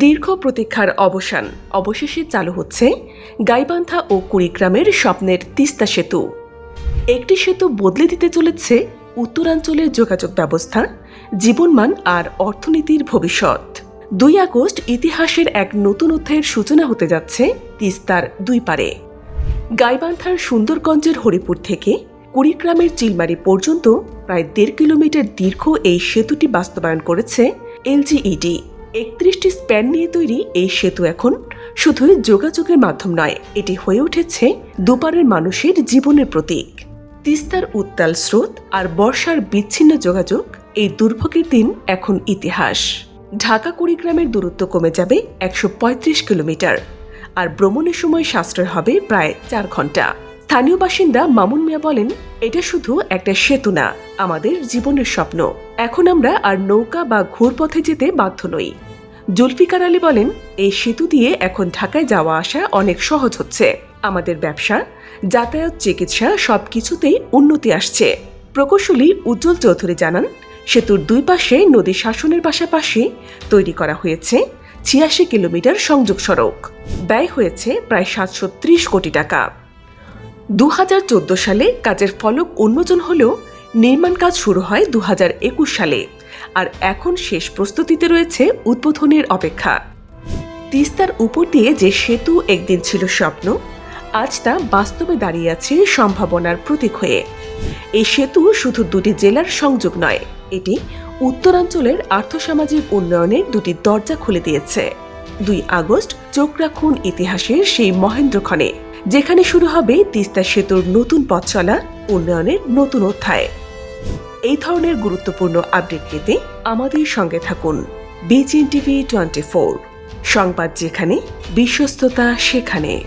দীর্ঘ প্রতীক্ষার অবসান। অবশেষে চালু হচ্ছে গাইবান্ধা ও কুড়িগ্রামের স্বপ্নের তিস্তা সেতু। একটি সেতু বদলে দিতে চলেছে উত্তরাঞ্চলের যোগাযোগ ব্যবস্থা, জীবনমান আর অর্থনীতির ভবিষ্যৎ। দুই আগস্ট ইতিহাসের এক নতুন অধ্যায়ের সূচনা হতে যাচ্ছে তিস্তার দুই পারে। গাইবান্ধার সুন্দরগঞ্জের হরিপুর থেকে কুড়িগ্রামের চিলমারি পর্যন্ত প্রায় দেড় কিলোমিটার দীর্ঘ এই সেতুটি বাস্তবায়ন করেছে এলজিইডি। একত্রিশটি স্প্যান নিয়ে তৈরি এই সেতু এখন শুধুই যোগাযোগের মাধ্যম নয়, এটি হয়ে উঠেছে দুপারের মানুষের জীবনের প্রতীক। তিস্তার উত্তাল স্রোত আর বর্ষার বিচ্ছিন্ন যোগাযোগ এই দুর্ভোগের দিন এখন ইতিহাস। ঢাকা কুড়িগ্রামের দূরত্ব কমে যাবে একশো পঁয়ত্রিশ কিলোমিটার, আর ভ্রমণের সময় সাশ্রয় হবে প্রায় চার ঘণ্টা। স্থানীয় বাসিন্দা মামুন মিয়া বলেন, এটা শুধু একটা সেতু না, আমাদের জীবনের স্বপ্ন। এখন আমরা আর নৌকা বা ঘুরপথে যেতে বাধ্য নই। জুলফিকার আলী বলেন, এই সেতু দিয়ে এখন ঢাকায় যাওয়া আসা অনেক সহজ হচ্ছে। আমাদের ব্যবসা, যাতায়াত, চিকিৎসা সবকিছুতেই উন্নতি আসছে। প্রকৌশলী উজ্জ্বল চৌধুরী জানান, সেতুর দুই পাশে নদী শাসনের পাশাপাশি তৈরি করা হয়েছে ছিয়াশি কিলোমিটার সংযোগ সড়ক। ব্যয় হয়েছে প্রায় সাতশো ত্রিশ কোটি টাকা। দু হাজার চোদ্দ সালে কাজের ফলক উন্মোচন হলেও নির্মাণ কাজ শুরু হয় দু হাজার একুশ সালে। আর এখন শেষ প্রস্তুতিতে রয়েছে উদ্বোধনের অপেক্ষা। তিস্তার উপর দিয়ে যে সেতু একদিন ছিল স্বপ্ন, আজ তা বাস্তবে দাঁড়িয়ে আছে সম্ভাবনার প্রতীক হয়ে। এই সেতু শুধু দুটি জেলার সংযোগ নয়, এটি উত্তরাঞ্চলের আর্থসামাজিক উন্নয়নের দুটি দরজা খুলে দিয়েছে। দুই আগস্ট চোখ রাখুন ইতিহাসের সেই মহেন্দ্রক্ষণে। যেখানে শুরু হবে তিস্তা সেতুর নতুন পথ চলা, উন্নয়নের নতুন অধ্যায়। এই ধরনের গুরুত্বপূর্ণ আপডেট পেতে আমাদের সঙ্গে থাকুন বিজিএন টিভি টোয়েন্টি ফোর সংবাদ যেখানে, বিশ্বস্ততা সেখানে।